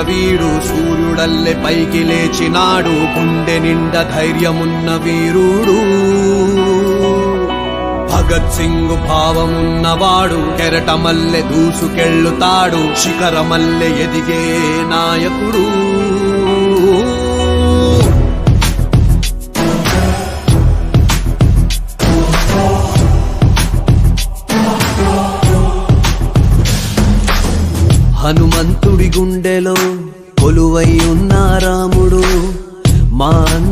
వీడు సూర్యుడల్లె పైకి లేచినాడు. గుండె నిండా ధైర్యమున్న వీరుడు. భగత్ సింగ్ భావమున్నవాడు కెరటమల్లె దూసుకెళ్ళుతాడు. శిఖరమల్లె ఎదిగే నాయకుడు.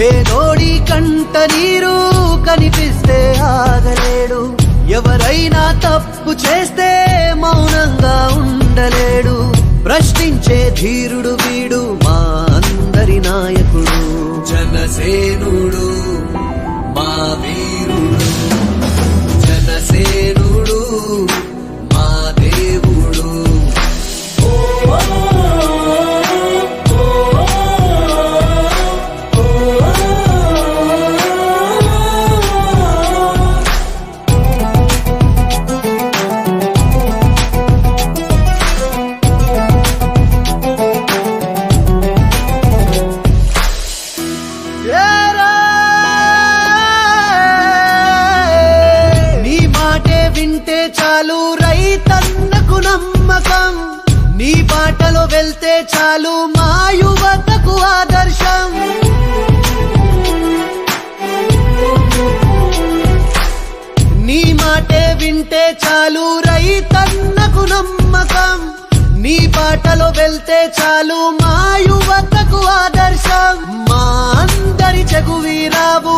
పేదోడి కంట నీరు కనిపిస్తే ఆగలేడు. ఎవరైనా తప్పు చేస్తే మౌనంగా ఉండలేడు. ప్రశ్నించే ధీరుడు వీడు. వెళ్తే చాలు మా యువతకు ఆదర్శం. నీ మాటే వింటే చాలు రైతన్నకు నమ్మకం. నీ బాటలో వెళ్తే చాలు మా యువతకు ఆదర్శం. మా అందరి చెగువీరావు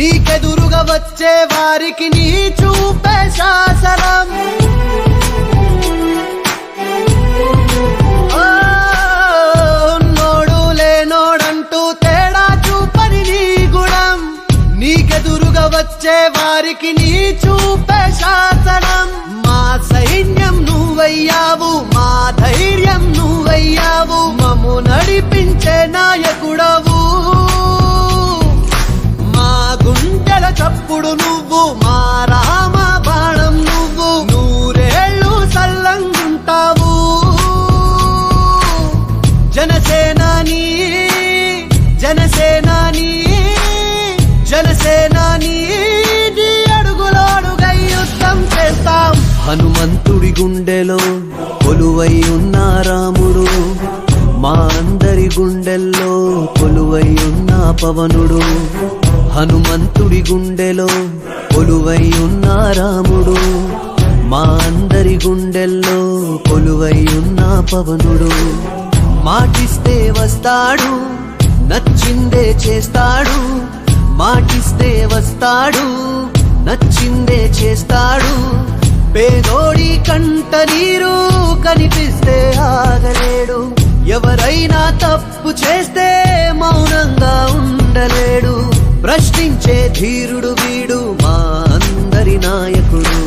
నీకెదురుగా వచ్చే వారికి నీ చూపే శాసనం. ఆ, లేనోడంటూ తేడా చూపని నీ గుణం. నీకెదురుగా వచ్చే వారికి నీ చూపే శాసనం. మా సైన్యం నువ్వయ్యావు మా ధైర్యం నువ్వయ్యావు. మము నడిపించే నాయకుడవు తప్పుడు నువ్వు మా రామ బాణం నువ్వు నూరేళ్ళు సల్లంగుంటావు. జనసేనాని జనసేనాని జనసేనాని నీ అడుగై యుద్ధం చేస్తాం. హనుమంతుడి గుండెలో కొలువై ఉన్న రాముడు మా అందరి గుండెల్లో కొలువై ఉన్న పవనుడు. హనుమంతుడి గుండెలో కొలువై ఉన్న రాముడు మా అందరి గుండెల్లో కొలువై ఉన్న పవనుడు. మాటిస్తే వస్తాడు నచ్చిందే చేస్తాడు. మాటిస్తే వస్తాడు నచ్చిందే చేస్తాడు. పేదోడి కంట నీరు కనిపిస్తే ఆగలేడు. ఎవరైనా తప్పు చేస్తే ధీరుడు వీడు మా అందరి నాయకుడు.